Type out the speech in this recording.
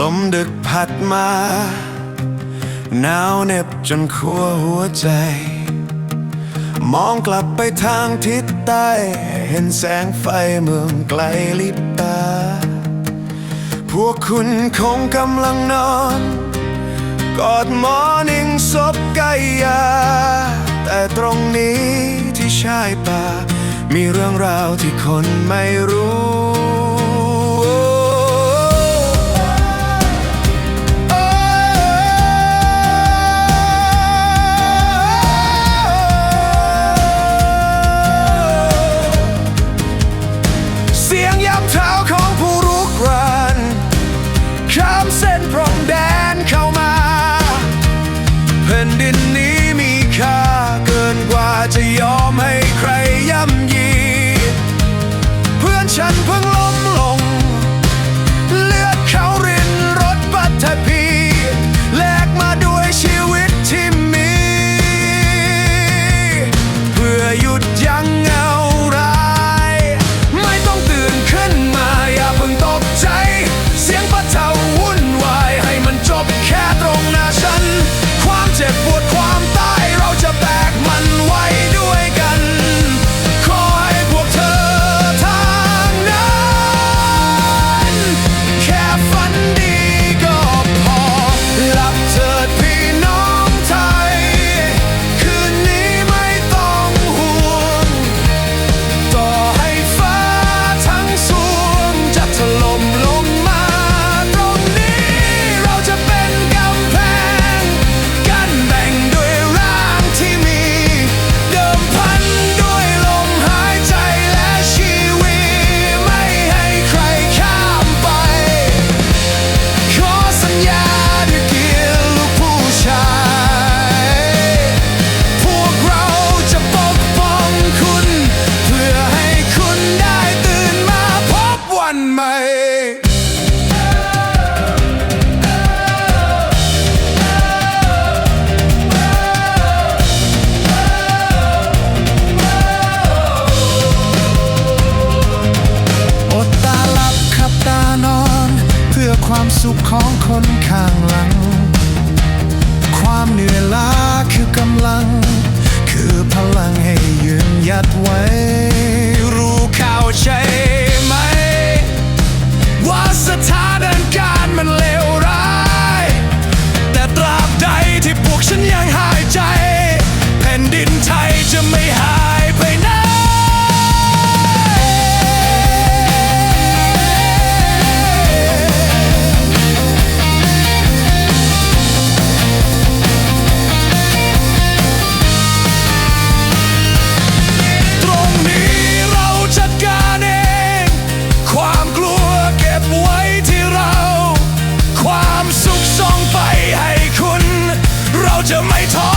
ลมดึกพัดมาหนาวเหน็บจนขัวหัวใจ มองกลับไปทางทิศใต้ เห็นแสงไฟเมืองไกลลิบตา พวกคุณคงกำลังนอน กอดมอนิ่งซบกายา แต่ตรงนี้ที่ชายป่า มีเรื่องราวที่คนไม่รู้ แผ่นดินนี้มีค่าเกินกว่าจะยอมให้ใครย่ำยี เพื่อนฉันเพิ่ง ความสุขของคนข้างหลัง ความเหนื่อย Fight!